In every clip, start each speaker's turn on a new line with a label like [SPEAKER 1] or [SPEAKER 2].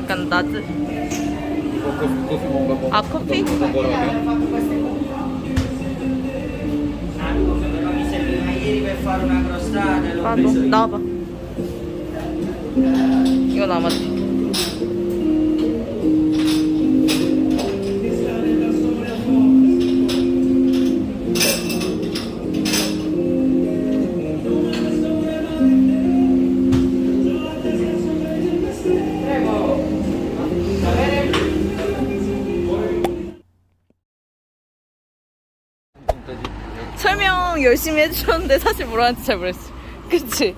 [SPEAKER 1] 약간 낮은
[SPEAKER 2] 뭐.
[SPEAKER 1] 아 커피?
[SPEAKER 3] e
[SPEAKER 1] 아,
[SPEAKER 3] io.
[SPEAKER 1] 나와봐. 이거 남았지. 열심히 해주셨는데 사실 뭐라는지 잘 모르겠어. 그치?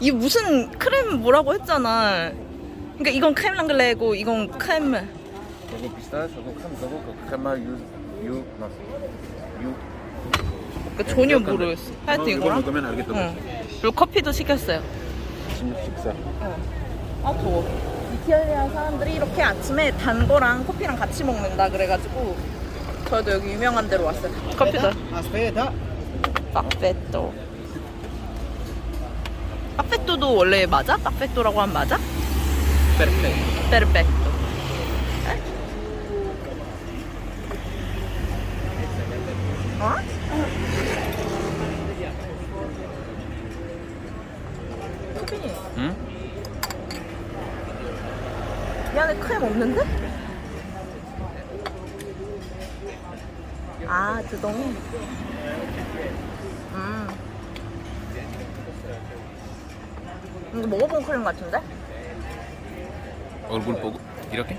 [SPEAKER 1] 이 무슨 크림 뭐라고 했잖아. 그러니까 이건 크림 랑글레고 이건 크림
[SPEAKER 2] 저거 피스타치오, 저거 크림, 저거 그 크레마 유, 유, 나스. 유.
[SPEAKER 1] 그러니까 전혀 모르겠어. 하여튼
[SPEAKER 2] 이거
[SPEAKER 1] 이거랑
[SPEAKER 2] 먹으면 알겠다.
[SPEAKER 1] 응. 그리고 커피도 시켰어요.
[SPEAKER 2] 아침 식사.
[SPEAKER 1] 아 더워. 이탈리아 사람들이 이렇게 아침에 단 거랑 커피랑 같이 먹는다 그래가지고 저희도 여기 유명한 데로 왔어요. 커피도.
[SPEAKER 3] Aspetta.
[SPEAKER 1] 파페토. 파페토도 원래 맞아? 파페토라고 하면 맞아?
[SPEAKER 2] Perfetto.
[SPEAKER 1] 페르펙토. 어?
[SPEAKER 2] 응?
[SPEAKER 1] 이 안에 크림 없는데? 아, 두덩이. 음. 이거 먹어본 크림 같은데?
[SPEAKER 2] 얼굴 보고 이렇게?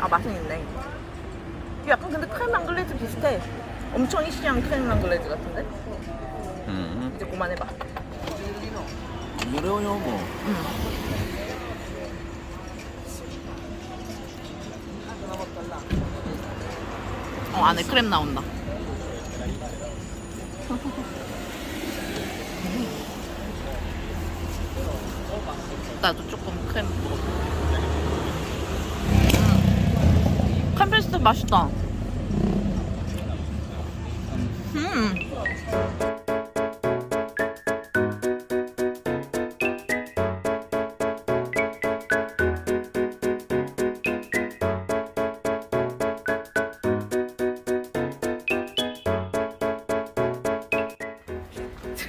[SPEAKER 1] 아 맛은 있네. 약간 근데 크림 랑글레즈 비슷해. 엄청 이시한 크림 랑글레즈 같은데?
[SPEAKER 2] 음.
[SPEAKER 1] 이제 그만해봐.
[SPEAKER 2] 어려워요 뭐.
[SPEAKER 1] 어 안에 크림 나온다. 나도 조금 크림 먹어. 음. 캄페스트 맛있다. 음.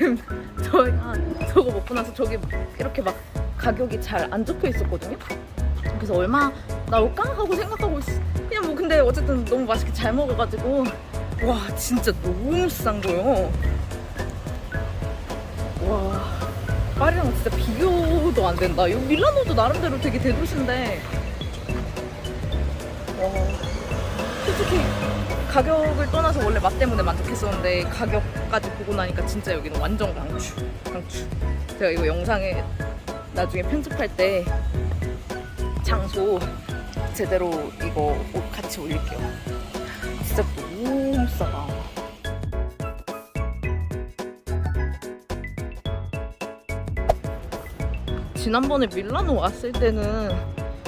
[SPEAKER 1] 지금 저희가 저거 먹고 나서 저기 막 이렇게 막 가격이 잘 안 적혀 있었거든요. 그래서 얼마 나올까 하고 생각하고 있어. 그냥 뭐 근데 어쨌든 너무 맛있게 잘 먹어가지고 와 진짜 너무 싼 거요. 와 파리랑 진짜 비교도 안 된다. 이 밀라노도 나름대로 되게 대도시인데 와 솔직히 가격을 떠나서 원래 맛 때문에 만족했었는데 가격까지 보고 나니까 진짜 여기는 완전 강추 강추 제가 이거 영상에 나중에 편집할 때 장소 제대로 이거 옷 같이 올릴게요. 진짜 너무 싸다. 지난번에 밀라노 왔을 때는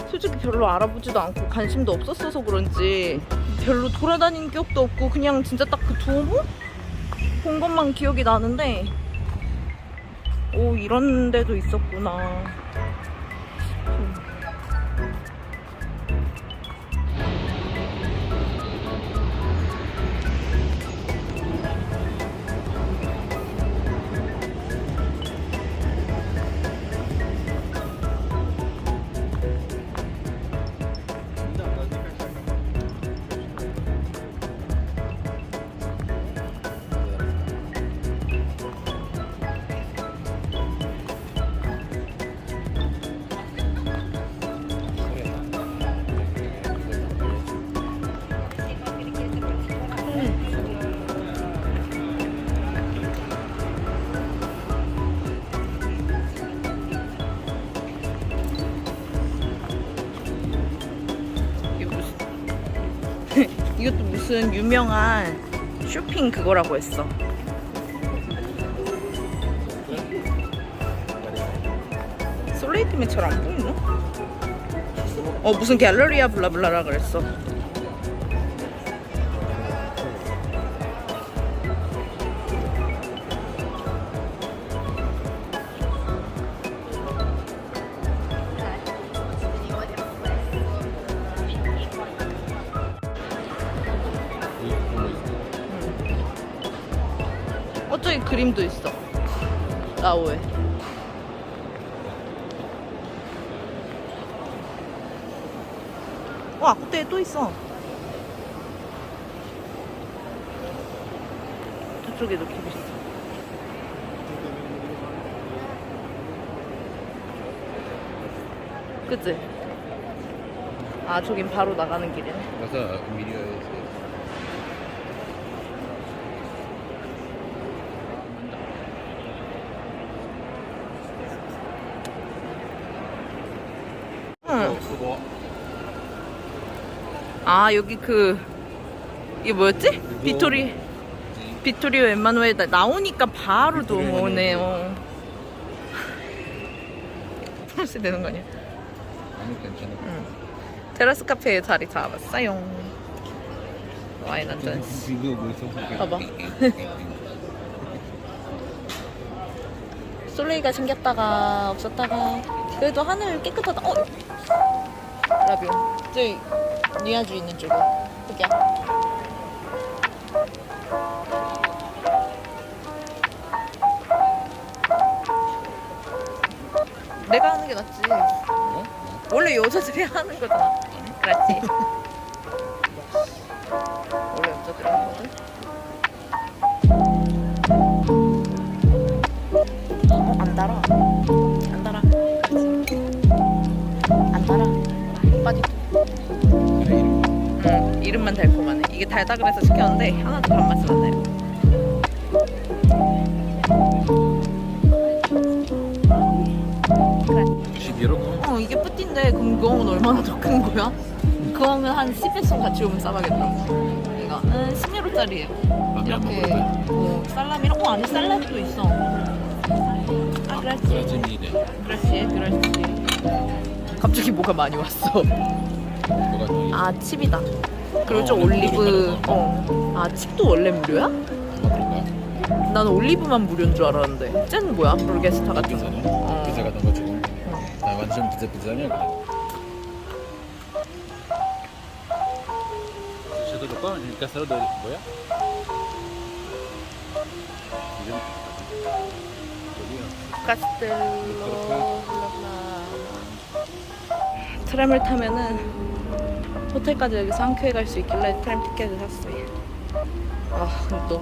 [SPEAKER 1] 솔직히 별로 알아보지도 않고 관심도 없었어서 그런지 별로 돌아다닌 기억도 없고 그냥 진짜 딱그 두오모 본 것만 기억이 나는데 오 이런 데도 있었구나 무슨 유명한 쇼핑 그거라고 했어. 솔레이트맨처럼 안 보이나? 어 무슨 갤러리아 블라블라라 그랬어. 그림도 있어. 라오에. 와, 그때 또 있어. 저쪽에도 길 있어. 그치? 아, 저긴 바로 나가는 길이네.
[SPEAKER 2] 가서 미디어에서
[SPEAKER 1] 응.
[SPEAKER 2] 그거
[SPEAKER 1] 아, 여기 그, 이게 뭐였지? 비토리, 비토리오 엠마누엘 나- 나오니까 바로
[SPEAKER 2] 비토리오
[SPEAKER 1] 도모네요. 풀스 되는 거 아니야?
[SPEAKER 2] 아무 괜찮아.
[SPEAKER 1] 응. 테라스 카페에 자리 잡았어요. 와인 한 잔씩.
[SPEAKER 2] 이거 뭐였어?
[SPEAKER 1] 봐봐. 솔레이가 생겼다가 없었다가 그래도 하늘 깨끗하다. 어? 라뷰. 저기 니아주 있는 쪽에. 여기야. 내가 하는 게 낫지.
[SPEAKER 2] 어?
[SPEAKER 1] 원래 여자들이 하는 거잖아. 그렇지. 달다 그래서 시켰는데 하나도 단맛이 안 나요. 그래.
[SPEAKER 2] 11호
[SPEAKER 1] 어 이게 뿌띠인데 그럼 그거는 얼마나 더 큰 거야? 그거는 한 10배속 같이 오면 싸가겠다. 이거는 10유로짜리예요.
[SPEAKER 2] 맘에 안
[SPEAKER 1] 이렇게
[SPEAKER 2] 먹어도
[SPEAKER 1] 뭐 살라미랑 어 안에 샐러드도 있어. 아 그렇지. 그렇지 그렇지. 갑자기 뭐가 많이 왔어? 아 칩이다 그리고
[SPEAKER 2] 어,
[SPEAKER 1] 저
[SPEAKER 2] 올리브 다른
[SPEAKER 1] 어아 칩도 원래 무료야? 나는 올리브만 무료인 줄 알았는데 쟤는 뭐야? 롤게스타 같은 거
[SPEAKER 2] 비싸네.
[SPEAKER 1] 어.
[SPEAKER 2] 비싸 같은 거 지금. 나 완전 비싸냐 그래. 저도 볼까? 그러니까 서로도 뭐야? 이름 여기야.
[SPEAKER 1] 카스텔로 트램을 타면은 호텔까지 여기서 한 큐에 갈 수 있길래 트램 티켓을 샀어요. 아, 근데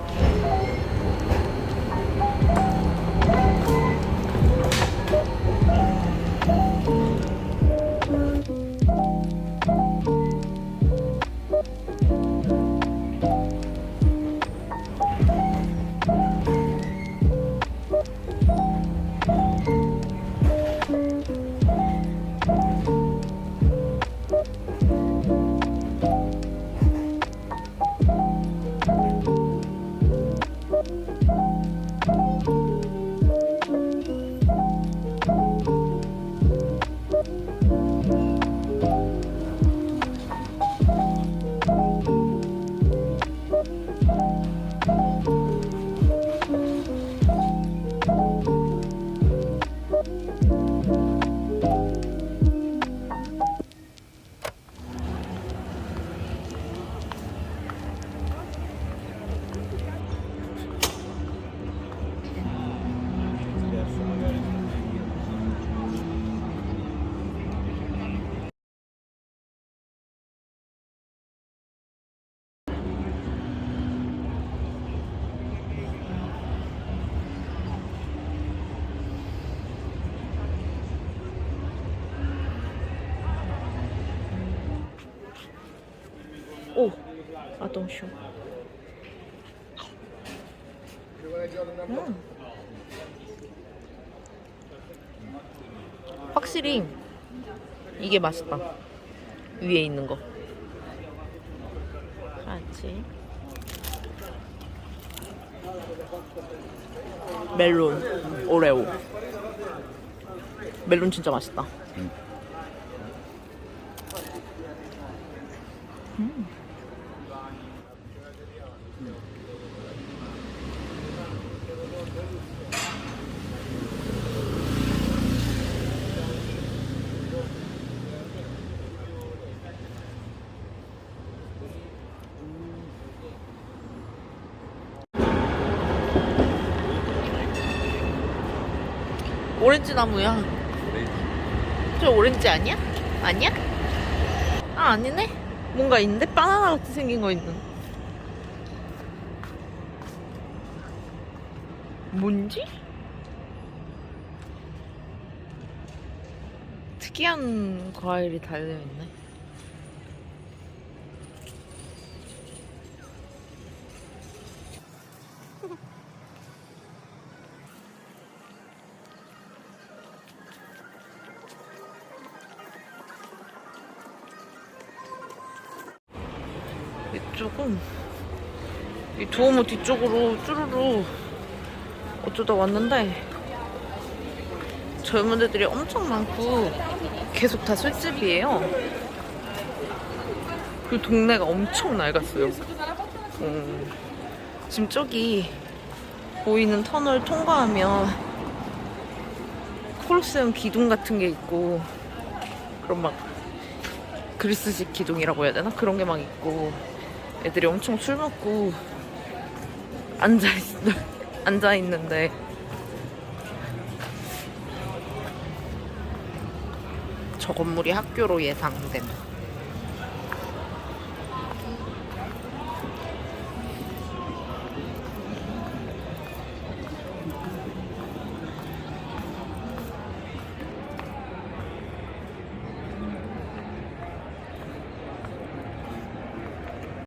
[SPEAKER 1] 또 오, 아동쇼. 음. 확실히 이게 맛있다. 위에 있는 거. 그렇지. 멜론, 오레오. 멜론 진짜 맛있다. 오렌지 나무야. 저 오렌지 아니야? 아니야? 아 아니네. 뭔가 있는데 바나나 같이 생긴 거 있는. 뭔지? 특이한 과일이 달려 있네. 이쪽은 이 두오모 뒤쪽으로 쭈루루 어쩌다 왔는데 젊은 애들이 엄청 많고 계속 다 술집이에요. 그 동네가 엄청 낡았어요. 음, 지금 저기 보이는 터널 통과하면 콜로세움 기둥 같은 게 있고 그런 막 그리스식 기둥이라고 해야 되나? 그런 게 막 있고 애들이 엄청 술 먹고 앉아 있 앉아 있는데 저 건물이 학교로 예상됨.